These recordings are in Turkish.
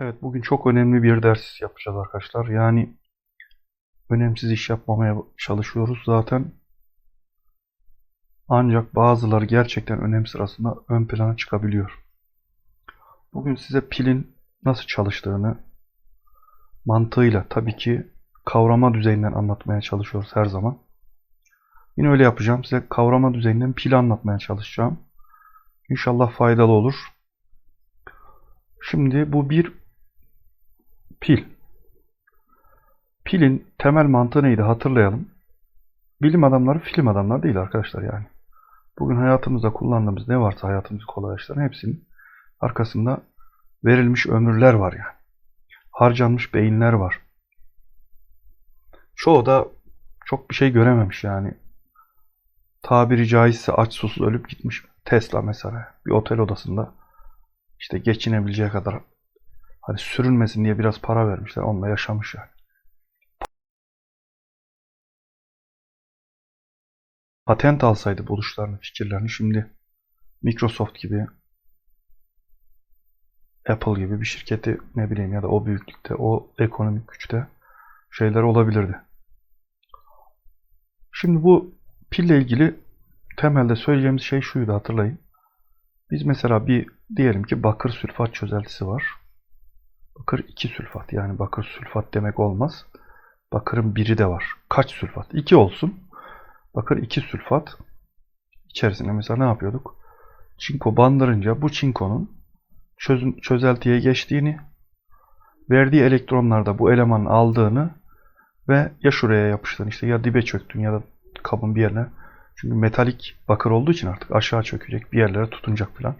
Evet bugün çok önemli bir ders yapacağız arkadaşlar. Yani önemsiz iş yapmamaya çalışıyoruz zaten. Ancak bazıları gerçekten önem sırasında ön plana çıkabiliyor. Bugün size pilin nasıl çalıştığını mantığıyla tabii ki kavrama düzeyinden anlatmaya çalışıyoruz her zaman. Yine öyle yapacağım. Size kavrama düzeyinden pili anlatmaya çalışacağım. İnşallah faydalı olur. Şimdi bu bir pil. Pilin temel mantığı neydi hatırlayalım. Bilim adamları film adamları değil arkadaşlar yani. Bugün hayatımızda kullandığımız ne varsa hayatımızı kolaylaştıran hepsinin arkasında verilmiş ömürler var yani. Harcanmış beyinler var. Çoğu da çok bir şey görememiş yani. Tabiri caizse aç susuz ölüp gitmiş. Tesla mesela bir otel odasında işte geçinebileceği kadar hani sürünmesin diye biraz para vermişler. Onunla yaşamış yani. Patent alsaydı buluşlarını, fikirlerini şimdi Microsoft gibi Apple gibi bir şirketi ne bileyim ya da o büyüklükte, o ekonomik güçte şeyler olabilirdi. Şimdi bu pille ilgili temelde söyleyeceğimiz şey şuydu hatırlayın. Biz mesela bir diyelim ki bakır sülfat çözeltisi var. Bakır 2 sülfat yani bakır sülfat demek olmaz. Bakırın biri de var. Kaç sülfat? 2 olsun. Bakır 2 sülfat. İçerisine mesela ne yapıyorduk? Çinko bandırınca bu çinkonun çözeltiye geçtiğini, verdiği elektronlarda bu elemanın aldığını ve ya şuraya yapıştığını işte ya dibe çöktün ya da kabın bir yerine. Çünkü metalik bakır olduğu için artık aşağı çökecek bir yerlere tutunacak falan.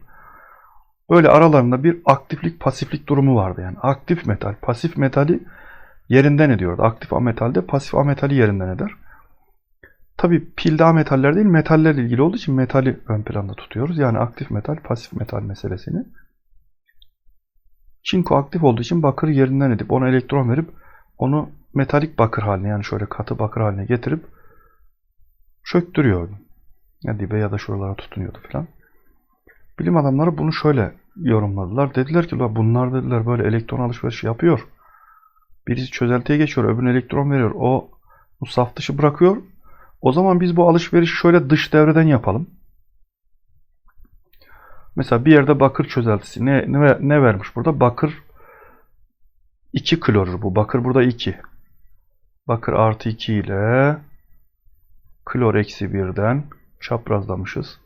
Böyle aralarında bir aktiflik pasiflik durumu vardı yani. Aktif metal, pasif metali yerinden ediyordu. Aktif ametalde pasif ametali yerinden eder. Tabi pilde ametaller değil metallerle ilgili olduğu için metali ön planda tutuyoruz. Yani aktif metal, pasif metal meselesini. Çinko aktif olduğu için bakır yerinden edip ona elektron verip onu metalik bakır haline yani şöyle katı bakır haline getirip çöktürüyordu. Ya dibe ya da şuralara tutunuyordu falan. Bilim adamları bunu şöyle yorumladılar. Dediler ki bunlar dediler böyle elektron alışverişi yapıyor. Birisi çözeltiye geçiyor, öbürüne elektron veriyor. O bu saf dışı bırakıyor. O zaman biz bu alışverişi şöyle dış devreden yapalım. Mesela bir yerde bakır çözeltisi ne, ne, ne vermiş burada? Bakır 2 klorür bu. Bakır burada 2. Bakır artı 2 ile klor eksi 1'den çaprazlamışız.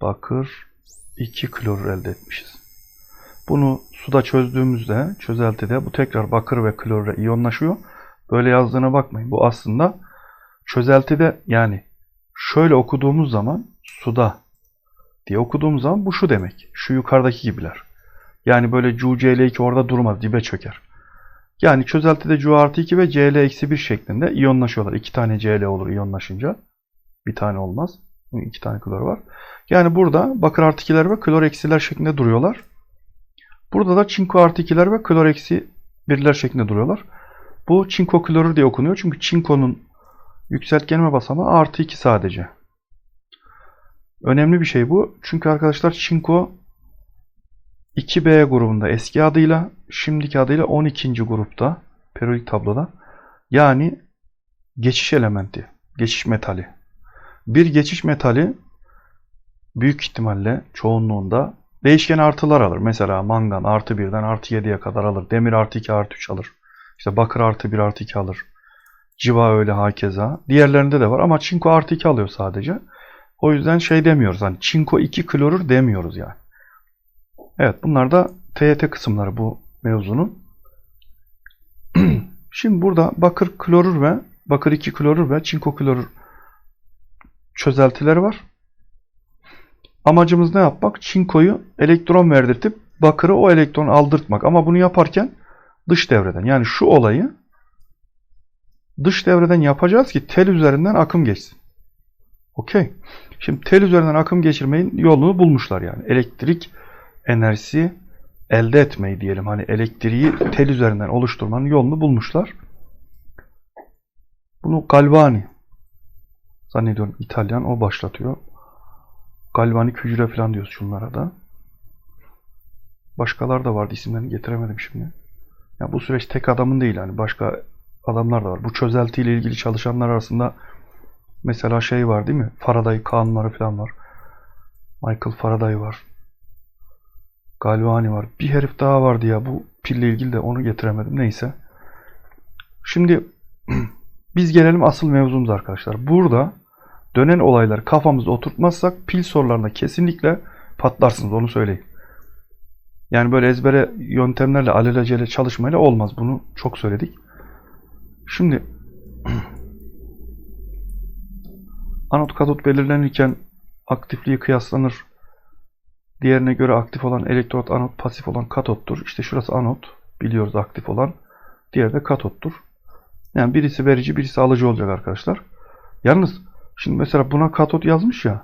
Bakır 2 klorür elde etmişiz. Bunu suda çözdüğümüzde çözeltide bu tekrar bakır ve klorla iyonlaşıyor. Böyle yazdığına bakmayın. Bu aslında çözeltide yani şöyle okuduğumuz zaman suda diye okuduğumuz zaman bu şu demek. Şu yukarıdaki gibiler. Yani böyle CuCl2 orada durmaz. Dibe çöker. Yani çözeltide Cu artı 2 ve Cl eksi 1 şeklinde iyonlaşıyorlar. İki tane Cl olur iyonlaşınca. Bir tane olmaz. İki tane klor var. Yani burada bakır artı 2'ler ve klor eksiler şeklinde duruyorlar. Burada da çinko artı 2'ler ve klor eksi 1'ler şeklinde duruyorlar. Bu çinko klorür diye okunuyor. Çünkü çinkonun yükseltgenme basamağı artı 2 sadece. Önemli bir şey bu. Çünkü arkadaşlar çinko 2B grubunda eski adıyla, şimdiki adıyla 12. grupta periyodik tabloda. Yani geçiş elementi, geçiş metali. Bir geçiş metali büyük ihtimalle çoğunluğunda değişken artılar alır. Mesela mangan artı 1'den artı 7'ye kadar alır. Demir artı 2 artı 3 alır. İşte bakır artı 1 artı 2 alır. Civa öyle hakeza. Diğerlerinde de var ama çinko artı 2 alıyor sadece. O yüzden şey demiyoruz. Hani çinko 2 klorür demiyoruz yani. Evet bunlar da TYT kısımları bu mevzunun. Şimdi burada bakır klorür ve bakır 2 klorür ve çinko klorür çözeltileri var. Amacımız ne yapmak? Çinkoyu elektron verdirtip bakırı o elektron aldırtmak. Ama bunu yaparken dış devreden yani şu olayı dış devreden yapacağız ki tel üzerinden akım geçsin. Okey. Şimdi tel üzerinden akım geçirmeyin yolunu bulmuşlar yani. Elektrik enerjisi elde etmeyi diyelim. Hani elektriği tel üzerinden oluşturmanın yolunu bulmuşlar. Bunu Galvani zannediyorum İtalyan o başlatıyor. Galvanik hücre falan diyoruz şunlara da. Başkaları da vardı isimlerini getiremedim şimdi. Ya bu süreç tek adamın değil yani başka adamlar da var. Bu çözeltiyle ilgili çalışanlar arasında mesela şey var değil mi? Faraday kanunları falan var. Michael Faraday var. Galvani var. Bir herif daha vardı ya bu pille ilgili de onu getiremedim. Neyse. Şimdi biz gelelim asıl mevzumuz arkadaşlar. Burada dönen olaylar kafamızda oturtmazsak pil sorularında kesinlikle patlarsınız onu söyleyeyim. Yani böyle ezbere yöntemlerle alelacele çalışmayla olmaz. Bunu çok söyledik. Şimdi anot katot belirlenirken aktifliği kıyaslanır. Diğerine göre aktif olan elektrot anot, pasif olan katottur. İşte şurası anot. Biliyoruz aktif olan. Diğeri de katottur. Yani birisi verici, birisi alıcı olacak arkadaşlar. Yalnız şimdi mesela buna katot yazmış ya.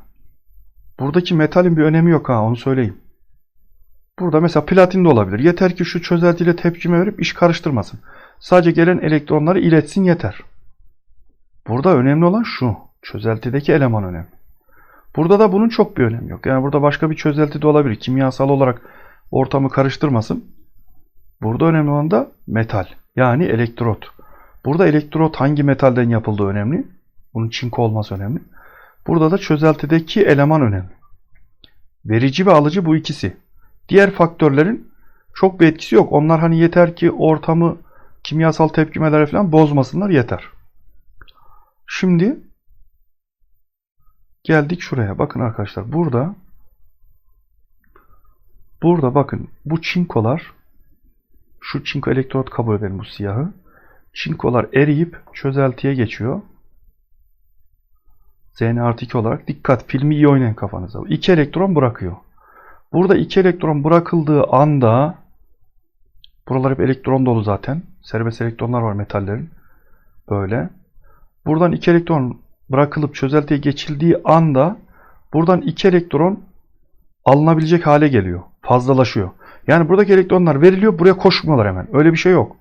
Buradaki metalin bir önemi yok ha onu söyleyeyim. Burada mesela platin de olabilir. Yeter ki şu çözeltiyle tepkime verip iş karıştırmasın. Sadece gelen elektronları iletsin yeter. Burada önemli olan şu. Çözeltideki eleman önemli. Burada da bunun çok bir önemi yok. Yani burada başka bir çözelti de olabilir. Kimyasal olarak ortamı karıştırmasın. Burada önemli olan da metal. Yani elektrot. Burada elektrot hangi metalden yapıldığı önemli. Bunun çinko olması önemli. Burada da çözeltideki eleman önemli. Verici ve alıcı bu ikisi. Diğer faktörlerin çok bir etkisi yok. Onlar hani yeter ki ortamı kimyasal tepkimeler falan bozmasınlar yeter. Şimdi geldik şuraya. Bakın arkadaşlar burada burada bakın bu çinkolar şu çinko elektrot kabul edelim bu siyahı. Çinkolar eriyip çözeltiye geçiyor. Zn artı 2 olarak dikkat filmi iyi oynayın kafanıza. 2 elektron bırakıyor. Burada 2 elektron bırakıldığı anda buralar hep elektron dolu zaten. Serbest elektronlar var metallerin. Böyle. Buradan 2 elektron bırakılıp çözeltiye geçildiği anda buradan 2 elektron alınabilecek hale geliyor. Fazlalaşıyor. Yani buradaki elektronlar veriliyor. Buraya koşmuyorlar hemen. Öyle bir şey yok.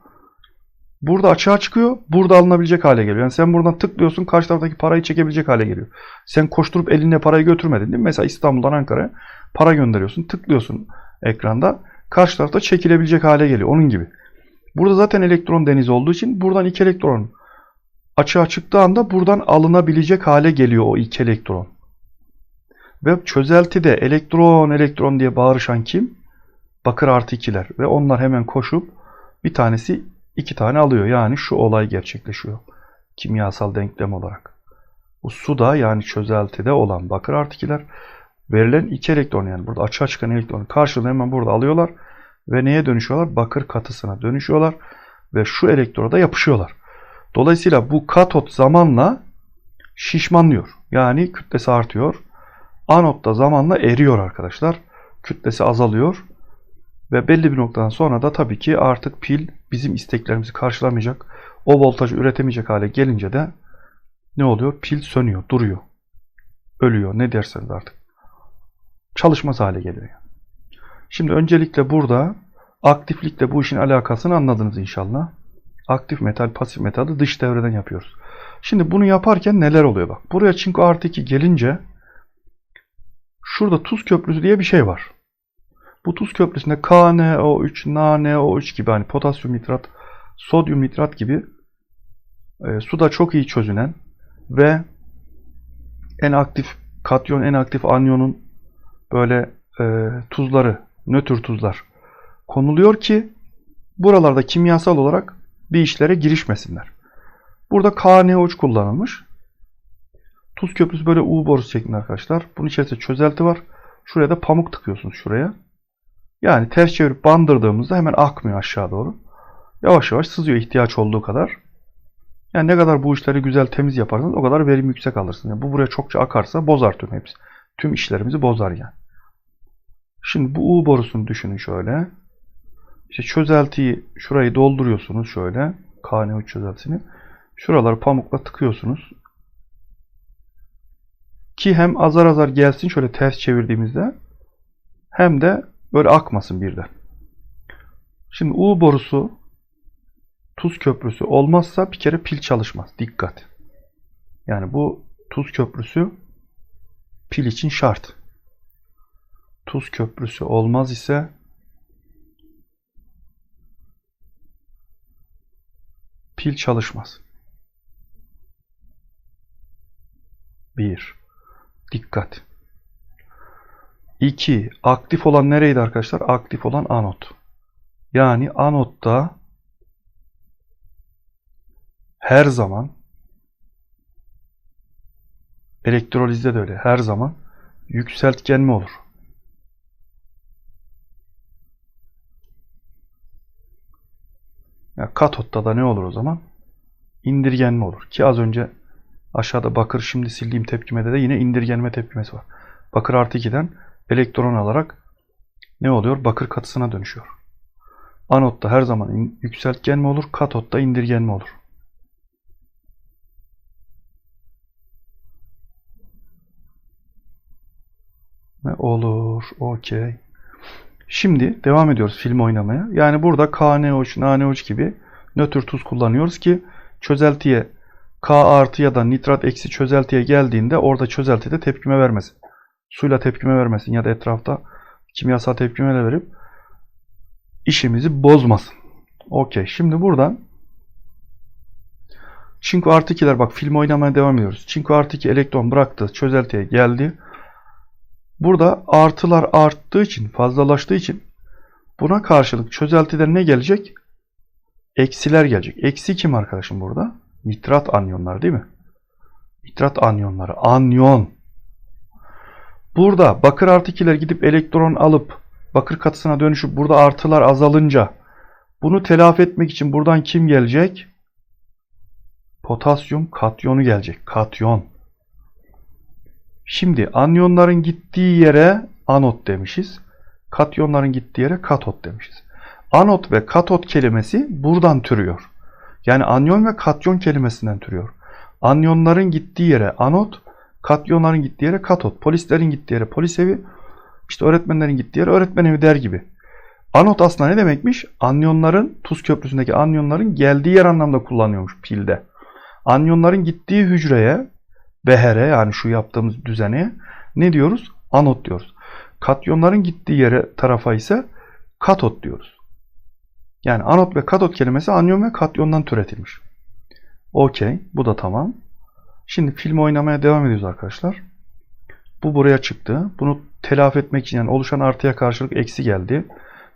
Burada açığa çıkıyor. Burada alınabilecek hale geliyor. Yani sen buradan tıklıyorsun. Karşı taraftaki parayı çekebilecek hale geliyor. Sen koşturup elinde parayı götürmedin değil mi? Mesela İstanbul'dan Ankara'ya para gönderiyorsun. Tıklıyorsun ekranda. Karşı tarafta çekilebilecek hale geliyor. Onun gibi. Burada zaten elektron denizi olduğu için buradan iki elektron açığa çıktığı anda buradan alınabilecek hale geliyor o iki elektron. Ve çözeltide elektron elektron diye bağırışan kim? Bakır artı ikiler. Ve onlar hemen koşup bir tanesi iki tane alıyor. Yani şu olay gerçekleşiyor. Kimyasal denklem olarak. Bu suda yani çözeltide olan bakır artı ikiler verilen iki elektron yani burada açığa çıkan elektronun karşılığını hemen burada alıyorlar. Ve neye dönüşüyorlar? Bakır katısına dönüşüyorlar. Ve şu elektroda yapışıyorlar. Dolayısıyla bu katot zamanla şişmanlıyor. Yani kütlesi artıyor. Anot da zamanla eriyor arkadaşlar. Kütlesi azalıyor. Ve belli bir noktadan sonra da tabii ki artık pil bizim isteklerimizi karşılamayacak. O voltajı üretemeyecek hale gelince de ne oluyor? Pil sönüyor, duruyor. Ölüyor. Ne derseniz artık. Çalışmaz hale geliyor. Şimdi öncelikle burada aktiflikle bu işin alakasını anladınız inşallah. Aktif metal, pasif metalı dış devreden yapıyoruz. Şimdi bunu yaparken neler oluyor bak. Buraya çinko artı 2 gelince şurada tuz köprüsü diye bir şey var. Bu tuz köprüsünde KNO3, NaNO3 gibi hani potasyum nitrat, sodyum nitrat gibi e, suda çok iyi çözünen ve en aktif katyon, en aktif anyonun böyle e, tuzları, nötr tuzlar konuluyor ki buralarda kimyasal olarak bir işlere girişmesinler. Burada KNO3 kullanılmış. Tuz köprüsü böyle U borusu şeklinde arkadaşlar. Bunun içerisinde çözelti var. Şuraya da pamuk tıkıyorsunuz şuraya. Yani ters çevirip bandırdığımızda hemen akmıyor aşağı doğru. Yavaş yavaş sızıyor ihtiyaç olduğu kadar. Yani ne kadar bu işleri güzel temiz yaparsanız o kadar verim yüksek alırsınız. Yani bu buraya çokça akarsa bozar tüm hepsi. Tüm işlerimizi bozar yani. Şimdi bu U borusunu düşünün şöyle. İşte çözeltiyi şurayı dolduruyorsunuz şöyle. KN3 çözeltisini. Şuraları pamukla tıkıyorsunuz. Ki hem azar azar gelsin şöyle ters çevirdiğimizde hem de Böyle akmasın birden. Şimdi U borusu tuz köprüsü olmazsa bir kere pil çalışmaz. Dikkat. Yani bu tuz köprüsü pil için şart. Tuz köprüsü olmaz ise pil çalışmaz. 1. Dikkat. 2. Aktif olan nereydi arkadaşlar? Aktif olan anot. Yani anotta her zaman elektrolizde de öyle her zaman yükseltgenme olur. Ya katotta da ne olur o zaman? İndirgenme olur. Ki az önce aşağıda bakır şimdi sildiğim tepkimede de yine indirgenme tepkimesi var. Bakır artı 2'den elektron alarak ne oluyor? Bakır katısına dönüşüyor. Anotta her zaman in- yükseltgenme olur. Katotta indirgenme olur. Ve olur. Okey. Şimdi devam ediyoruz film oynamaya. Yani burada KNO3, NaNO3 gibi nötr tuz kullanıyoruz ki çözeltiye K artı ya da nitrat eksi çözeltiye geldiğinde orada çözeltide tepkime vermesin. Suyla tepkime vermesin ya da etrafta kimyasal tepkimeler verip işimizi bozmasın. Okey. Şimdi buradan Çinko artı 2'ler bak film oynamaya devam ediyoruz. Çinko artı 2 elektron bıraktı. Çözeltiye geldi. Burada artılar arttığı için, fazlalaştığı için buna karşılık çözeltiden ne gelecek? Eksiler gelecek. Eksi kim arkadaşım burada? Nitrat anyonları değil mi? Nitrat anyonları. Anyon. Burada bakır artı 2'ler gidip elektron alıp bakır katısına dönüşüp burada artılar azalınca bunu telafi etmek için buradan kim gelecek? Potasyum katyonu gelecek. Katyon. Şimdi anyonların gittiği yere anot demişiz. Katyonların gittiği yere katot demişiz. Anot ve katot kelimesi buradan türüyor. Yani anyon ve katyon kelimesinden türüyor. Anyonların gittiği yere anot, katyonların gittiği yere katot, polislerin gittiği yere polis evi, işte öğretmenlerin gittiği yere öğretmen evi der gibi. Anot aslında ne demekmiş? Anyonların, tuz köprüsündeki anyonların geldiği yer anlamda kullanıyormuş pilde. Anyonların gittiği hücreye, behere yani şu yaptığımız düzene ne diyoruz? Anot diyoruz. Katyonların gittiği yere tarafa ise katot diyoruz. Yani anot ve katot kelimesi anyon ve katyondan türetilmiş. Okey. Bu da tamam. Şimdi film oynamaya devam ediyoruz arkadaşlar. Bu buraya çıktı. Bunu telafi etmek için yani oluşan artıya karşılık eksi geldi.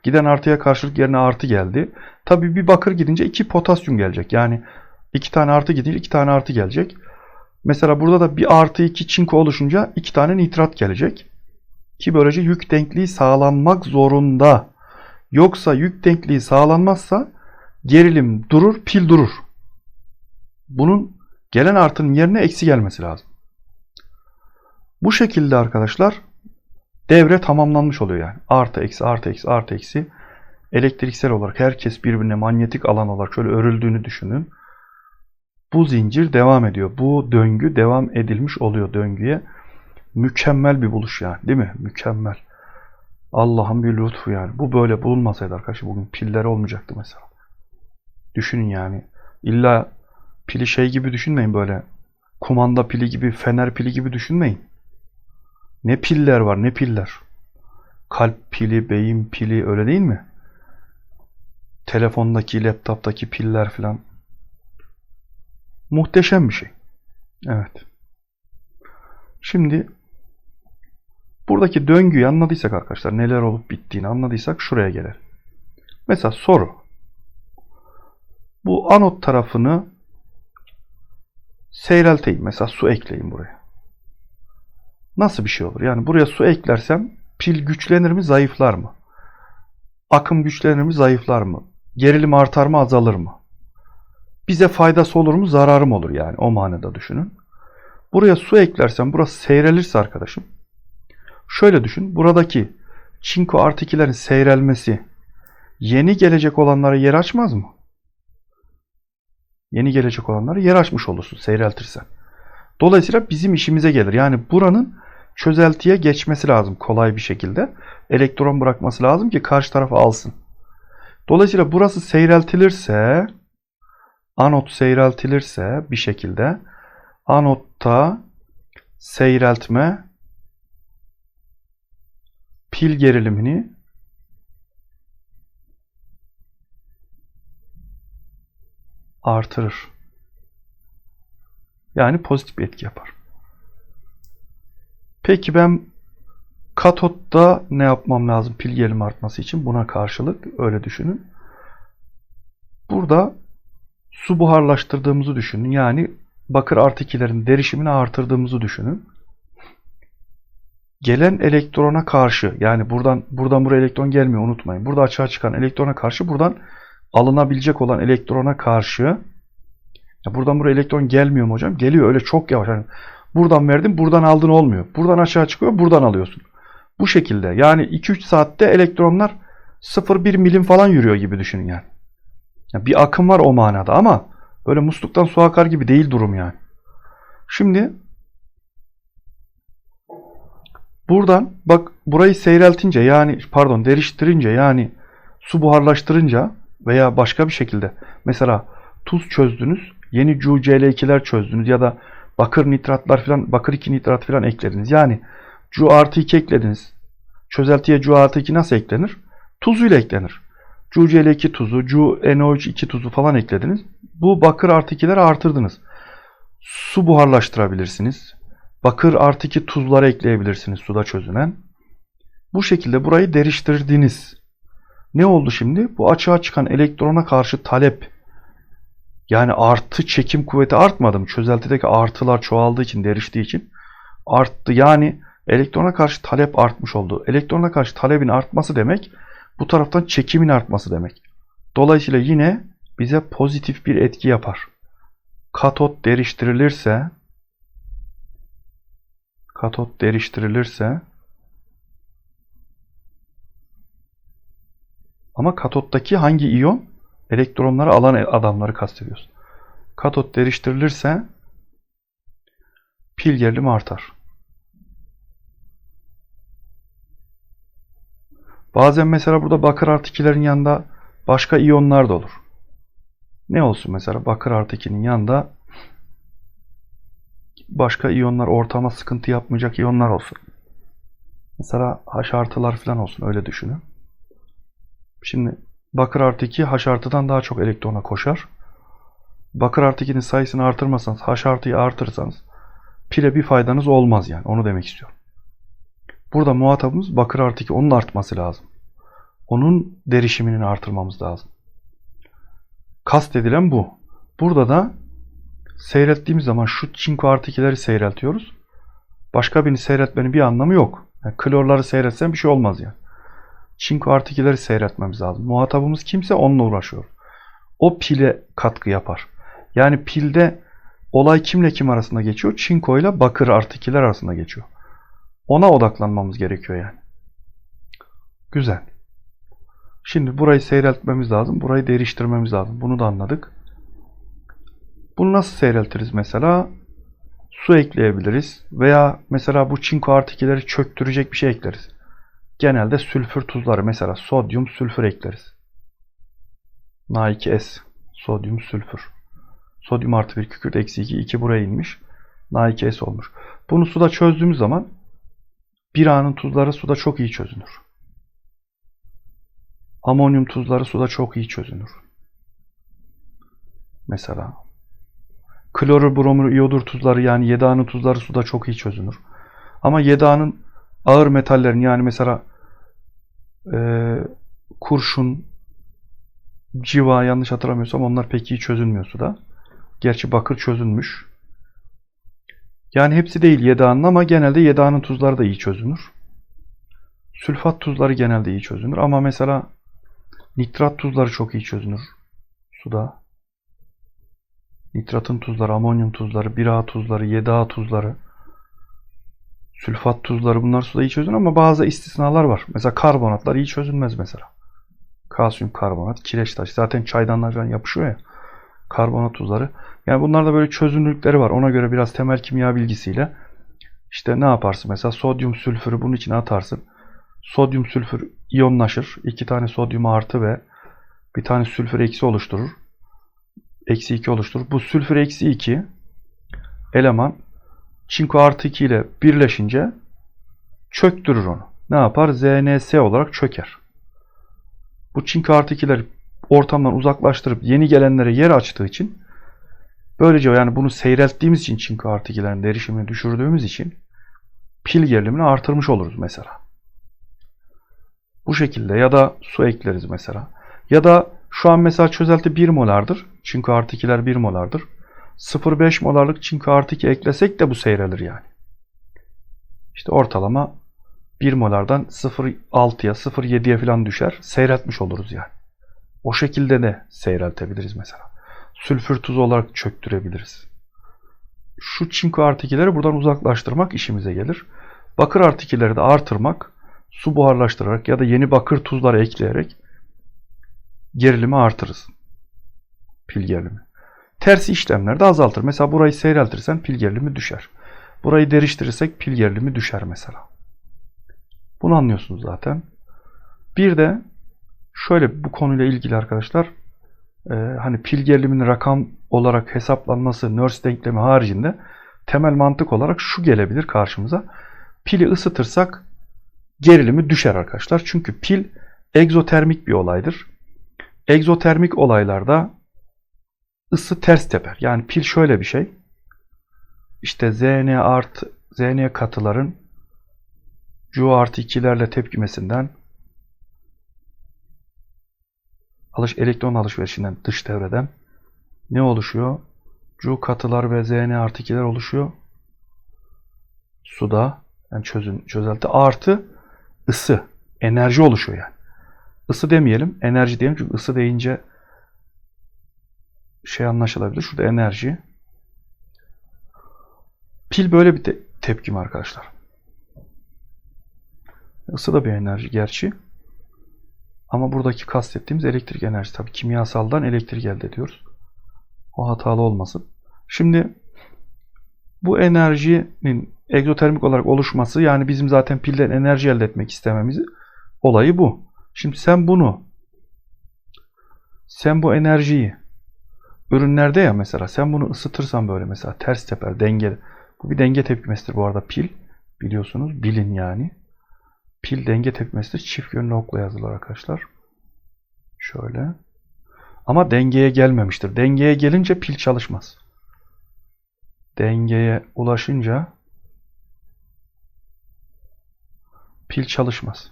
Giden artıya karşılık yerine artı geldi. Tabii bir bakır gidince iki potasyum gelecek. Yani iki tane artı gidince iki tane artı gelecek. Mesela burada da bir artı iki çinko oluşunca iki tane nitrat gelecek. Ki böylece yük denkliği sağlanmak zorunda. Yoksa yük denkliği sağlanmazsa gerilim durur, pil durur. Bunun gelen artının yerine eksi gelmesi lazım. Bu şekilde arkadaşlar devre tamamlanmış oluyor yani. Artı eksi artı eksi artı eksi elektriksel olarak herkes birbirine manyetik alan olarak şöyle örüldüğünü düşünün. Bu zincir devam ediyor. Bu döngü devam edilmiş oluyor döngüye. Mükemmel bir buluş yani değil mi? Mükemmel. Allah'ın bir lütfu yani. Bu böyle bulunmasaydı arkadaşlar bugün piller olmayacaktı mesela. Düşünün yani. İlla pili şey gibi düşünmeyin böyle. Kumanda pili gibi, fener pili gibi düşünmeyin. Ne piller var ne piller. Kalp pili, beyin pili öyle değil mi? Telefondaki, laptoptaki piller falan. Muhteşem bir şey. Evet. Şimdi buradaki döngüyü anladıysak arkadaşlar neler olup bittiğini anladıysak şuraya gelelim. Mesela soru. Bu anot tarafını seyrelteyim. Mesela su ekleyeyim buraya. Nasıl bir şey olur? Yani buraya su eklersem pil güçlenir mi, zayıflar mı? Akım güçlenir mi, zayıflar mı? Gerilim artar mı, azalır mı? Bize faydası olur mu, zararı mı olur yani? O manada düşünün. Buraya su eklersem burası seyrelirse arkadaşım. Şöyle düşün. Buradaki çinko artı ikilerin seyrelmesi yeni gelecek olanlara yer açmaz mı? Yeni gelecek olanlara yer açmış olursun seyreltirsen. Dolayısıyla bizim işimize gelir. Yani buranın çözeltiye geçmesi lazım kolay bir şekilde. Elektron bırakması lazım ki karşı tarafı alsın. Dolayısıyla burası seyreltilirse anot seyreltilirse bir şekilde anotta seyreltme pil gerilimini artırır. Yani pozitif bir etki yapar. Peki ben katotta ne yapmam lazım pil gerilimi artması için? Buna karşılık öyle düşünün. Burada su buharlaştırdığımızı düşünün. Yani bakır artı derişimini artırdığımızı düşünün. Gelen elektrona karşı yani buradan buradan buraya elektron gelmiyor unutmayın. Burada açığa çıkan elektrona karşı buradan alınabilecek olan elektrona karşı ya buradan buraya elektron gelmiyor mu hocam? Geliyor öyle çok yavaş. Yani buradan verdin buradan aldın olmuyor. Buradan aşağı çıkıyor buradan alıyorsun. Bu şekilde yani 2-3 saatte elektronlar 0,1 milim falan yürüyor gibi düşünün yani. yani. Bir akım var o manada ama böyle musluktan su akar gibi değil durum yani. Şimdi buradan bak burayı seyreltince yani pardon deriştirince yani su buharlaştırınca veya başka bir şekilde mesela tuz çözdünüz yeni CuCl2'ler çözdünüz ya da bakır nitratlar falan bakır 2 nitrat falan eklediniz. Yani Cu artı 2 eklediniz. Çözeltiye Cu artı 2 nasıl eklenir? Tuzuyla eklenir. CuCl2 tuzu, CuNO3 2 tuzu falan eklediniz. Bu bakır artı 2'leri artırdınız. Su buharlaştırabilirsiniz. Bakır artı 2 tuzları ekleyebilirsiniz suda çözünen. Bu şekilde burayı deriştirdiniz. Ne oldu şimdi? Bu açığa çıkan elektrona karşı talep yani artı çekim kuvveti artmadı mı? Çözeltideki artılar çoğaldığı için, deriştiği için arttı. Yani elektrona karşı talep artmış oldu. Elektrona karşı talebin artması demek bu taraftan çekimin artması demek. Dolayısıyla yine bize pozitif bir etki yapar. Katot deriştirilirse katot deriştirilirse ama katottaki hangi iyon? elektronları alan adamları kastediyoruz. Katot deriştirilirse pil gerilimi artar. Bazen mesela burada bakır artı 2'lerin yanında başka iyonlar da olur. Ne olsun mesela bakır artı 2'nin yanında başka iyonlar ortama sıkıntı yapmayacak iyonlar olsun. Mesela H artılar falan olsun öyle düşünün. Şimdi Bakır artı 2 H artıdan daha çok elektrona koşar. Bakır artı 2'nin sayısını artırmasanız H artıyı artırırsanız pile bir faydanız olmaz yani. Onu demek istiyorum. Burada muhatabımız bakır artı 2 onun artması lazım. Onun derişiminin artırmamız lazım. Kast edilen bu. Burada da seyrettiğimiz zaman şu çinko artı 2'leri seyreltiyoruz. Başka birini seyretmenin bir anlamı yok. Yani klorları seyretsen bir şey olmaz yani. Çinko artı 2'leri seyretmemiz lazım. Muhatabımız kimse onunla uğraşıyor. O pile katkı yapar. Yani pilde olay kimle kim arasında geçiyor? Çinko ile bakır artı 2'ler arasında geçiyor. Ona odaklanmamız gerekiyor yani. Güzel. Şimdi burayı seyreltmemiz lazım. Burayı değiştirmemiz lazım. Bunu da anladık. Bunu nasıl seyreltiriz mesela? Su ekleyebiliriz. Veya mesela bu çinko artı 2'leri çöktürecek bir şey ekleriz genelde sülfür tuzları mesela sodyum sülfür ekleriz. Na2S sodyum sülfür. Sodyum artı 1 kükürt eksi 2 2 buraya inmiş. Na2S olmuş. Bunu suda çözdüğümüz zaman bir anın tuzları suda çok iyi çözünür. Amonyum tuzları suda çok iyi çözünür. Mesela klorür, bromür, iyodur tuzları yani 7A'nın tuzları suda çok iyi çözünür. Ama 7A'nın ağır metallerin yani mesela e, kurşun, civa yanlış hatırlamıyorsam onlar pek iyi çözülmüyor suda. Gerçi bakır çözülmüş. Yani hepsi değil Yedağ'ın ama genelde Yedağ'ın tuzları da iyi çözünür. Sülfat tuzları genelde iyi çözünür ama mesela nitrat tuzları çok iyi çözünür suda. Nitratın tuzları, amonyum tuzları, 1A tuzları, 7A tuzları Sülfat tuzları bunlar suda iyi çözünür ama bazı istisnalar var. Mesela karbonatlar iyi çözülmez mesela. Kalsiyum karbonat, kireç taş. Zaten çaydanlardan yapışıyor ya. Karbonat tuzları. Yani bunlarda böyle çözünürlükleri var. Ona göre biraz temel kimya bilgisiyle işte ne yaparsın? Mesela sodyum sülfürü bunun içine atarsın. Sodyum sülfür iyonlaşır. İki tane sodyum artı ve bir tane sülfür eksi oluşturur. Eksi 2 oluşturur. Bu sülfür eksi 2 eleman Çinko artı 2 ile birleşince çöktürür onu. Ne yapar? ZNS olarak çöker. Bu çinko artı 2'ler ortamdan uzaklaştırıp yeni gelenlere yer açtığı için böylece yani bunu seyrelttiğimiz için çinko artı ikilerin derişimini düşürdüğümüz için pil gerilimini artırmış oluruz mesela. Bu şekilde ya da su ekleriz mesela. Ya da şu an mesela çözelti 1 molardır. Çinko artı 2'ler 1 molardır. 0,5 molarlık çinko artı 2 eklesek de bu seyrelir yani. İşte ortalama 1 molardan 0,6'ya 0,7'ye falan düşer. Seyretmiş oluruz yani. O şekilde de seyreltebiliriz mesela. Sülfür tuzu olarak çöktürebiliriz. Şu çinko artı 2'leri buradan uzaklaştırmak işimize gelir. Bakır artı 2'leri de artırmak, su buharlaştırarak ya da yeni bakır tuzları ekleyerek gerilimi artırırız. Pil gerilimi. Tersi işlemlerde azaltır. Mesela burayı seyreltirsen pil gerilimi düşer. Burayı deriştirirsek pil gerilimi düşer mesela. Bunu anlıyorsunuz zaten. Bir de şöyle bu konuyla ilgili arkadaşlar e, hani pil geriliminin rakam olarak hesaplanması Nernst denklemi haricinde temel mantık olarak şu gelebilir karşımıza. Pili ısıtırsak gerilimi düşer arkadaşlar. Çünkü pil egzotermik bir olaydır. Egzotermik olaylarda ısı ters teper. Yani pil şöyle bir şey. İşte Zn artı Zn katıların Cu artı 2'lerle tepkimesinden alış elektron alışverişinden dış devreden ne oluşuyor? Cu katılar ve Zn artı 2'ler oluşuyor. Suda yani çözün, çözelti artı ısı, enerji oluşuyor yani. Isı demeyelim, enerji diyelim çünkü ısı deyince şey anlaşılabilir. Şurada enerji. Pil böyle bir te tepkim arkadaşlar. Isı da bir enerji gerçi. Ama buradaki kastettiğimiz elektrik enerjisi. Tabii kimyasaldan elektrik elde ediyoruz. O hatalı olmasın. Şimdi bu enerjinin egzotermik olarak oluşması yani bizim zaten pilden enerji elde etmek istememiz olayı bu. Şimdi sen bunu sen bu enerjiyi ürünlerde ya mesela sen bunu ısıtırsan böyle mesela ters teper denge bu bir denge tepkimesidir bu arada pil biliyorsunuz bilin yani. Pil denge tepkimesidir çift yönlü okla yazılır arkadaşlar. Şöyle. Ama dengeye gelmemiştir. Dengeye gelince pil çalışmaz. Dengeye ulaşınca pil çalışmaz.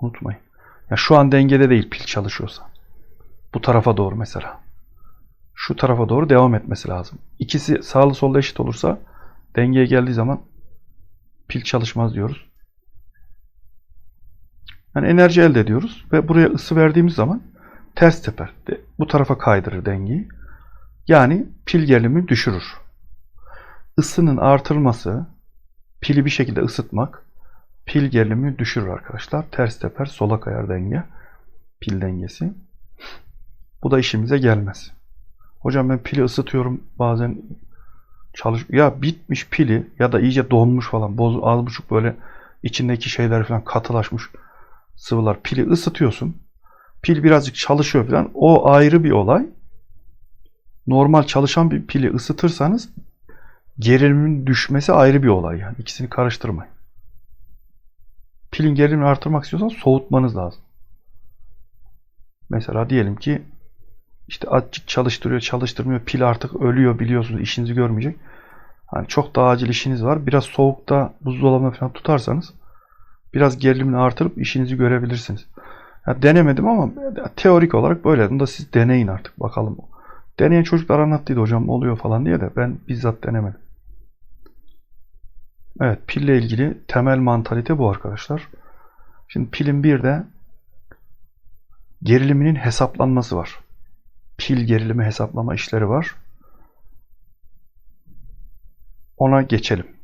Unutmayın. Ya şu an dengede değil pil çalışıyorsa bu tarafa doğru mesela. Şu tarafa doğru devam etmesi lazım. İkisi sağlı sollu eşit olursa dengeye geldiği zaman pil çalışmaz diyoruz. Yani enerji elde ediyoruz ve buraya ısı verdiğimiz zaman ters teper. Bu tarafa kaydırır dengeyi. Yani pil gerilimi düşürür. Isının artırılması, pili bir şekilde ısıtmak, pil gerilimi düşürür arkadaşlar. Ters teper, sola kayar denge, pil dengesi. Bu da işimize gelmez. Hocam ben pili ısıtıyorum bazen çalış ya bitmiş pili ya da iyice donmuş falan boz az buçuk böyle içindeki şeyler falan katılaşmış sıvılar pili ısıtıyorsun. Pil birazcık çalışıyor falan. O ayrı bir olay. Normal çalışan bir pili ısıtırsanız gerilimin düşmesi ayrı bir olay yani. İkisini karıştırmayın. Pilin gerilimini artırmak istiyorsanız soğutmanız lazım. Mesela diyelim ki işte azıcık çalıştırıyor, çalıştırmıyor. Pil artık ölüyor biliyorsunuz. işinizi görmeyecek. Hani çok daha acil işiniz var. Biraz soğukta buzdolabına falan tutarsanız biraz gerilimini artırıp işinizi görebilirsiniz. Ya denemedim ama teorik olarak böyle. Bunu da siz deneyin artık bakalım. Deneyen çocuklar anlattıydı hocam oluyor falan diye de ben bizzat denemedim. Evet pille ilgili temel mantalite bu arkadaşlar. Şimdi pilin bir de geriliminin hesaplanması var pil gerilimi hesaplama işleri var. Ona geçelim.